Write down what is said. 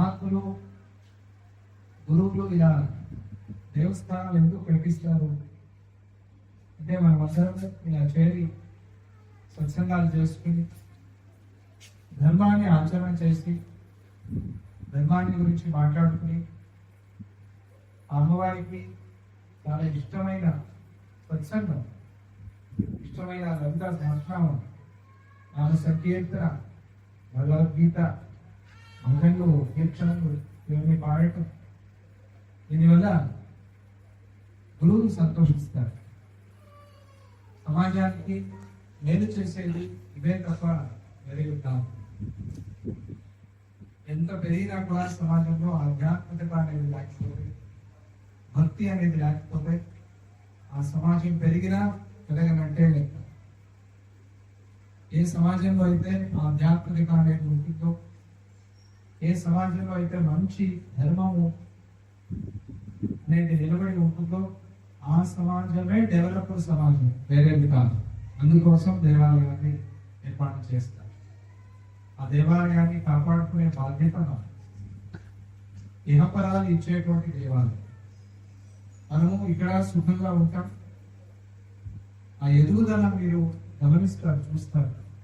మహాత్ములు గురువులు ఇలా దేవస్థానాలు ఎందుకు కల్పిస్తారు? అంటే మనం అందరం ఇలా చేరి సత్సంగాలు చేసుకుని ధర్మాన్ని ఆచరణ చేసి ధర్మాన్ని గురించి మాట్లాడుకుని అమ్మవారికి చాలా ఇష్టమైన సత్సంగం ఇష్టమైన లలిత సహస్రామం ఆమె సంకీర్తన భగవద్గీత అంగంలో కీర్తనలు ఇవన్నీ పాడటం. దీనివల్ల గురువులు సంతోషిస్తారు. సమాజానికి మేలు చేసేది ఇవే తప్ప వేరే కాదు. ఎంత పెరిగినా కూడా సమాజంలో ఆధ్యాత్మికత అనేది లేకపోతే భక్తి అనేది లేకపోతే ఆ సమాజం పెరిగినా పెరగనంటే లెక్క ఏ సమాజంలో అయితే ఆధ్యాత్మికత అనేది ఉంటుందో ఏ సమాజంలో అయితే మంచి ధర్మము అనేది నిలబడి ఉంటుందో ఆ సమాజమే డెవలప్డ్ సమాజం. వేరేది కాదు. అందుకోసం దేవాలయాన్ని ఏర్పాటు చేస్తారు. ఆ దేవాలయాన్ని కాపాడుకునే బాధ్యత ఇహపరాలు ఇచ్చేటువంటి దేవాలయం. మనము ఇక్కడ సుఖంగా ఉంటాం. ఆ ఎదుగుదల మీరు గమనిస్తారు చూస్తారు.